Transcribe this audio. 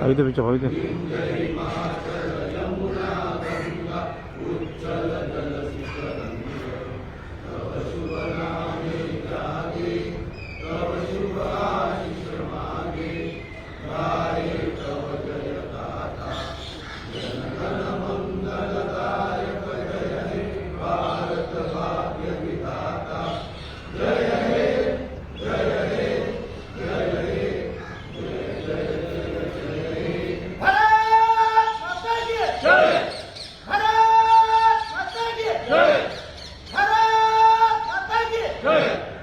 ਇਹਦੇ ਵਿੱਚ ਹੋਈ ਤੇ। জয়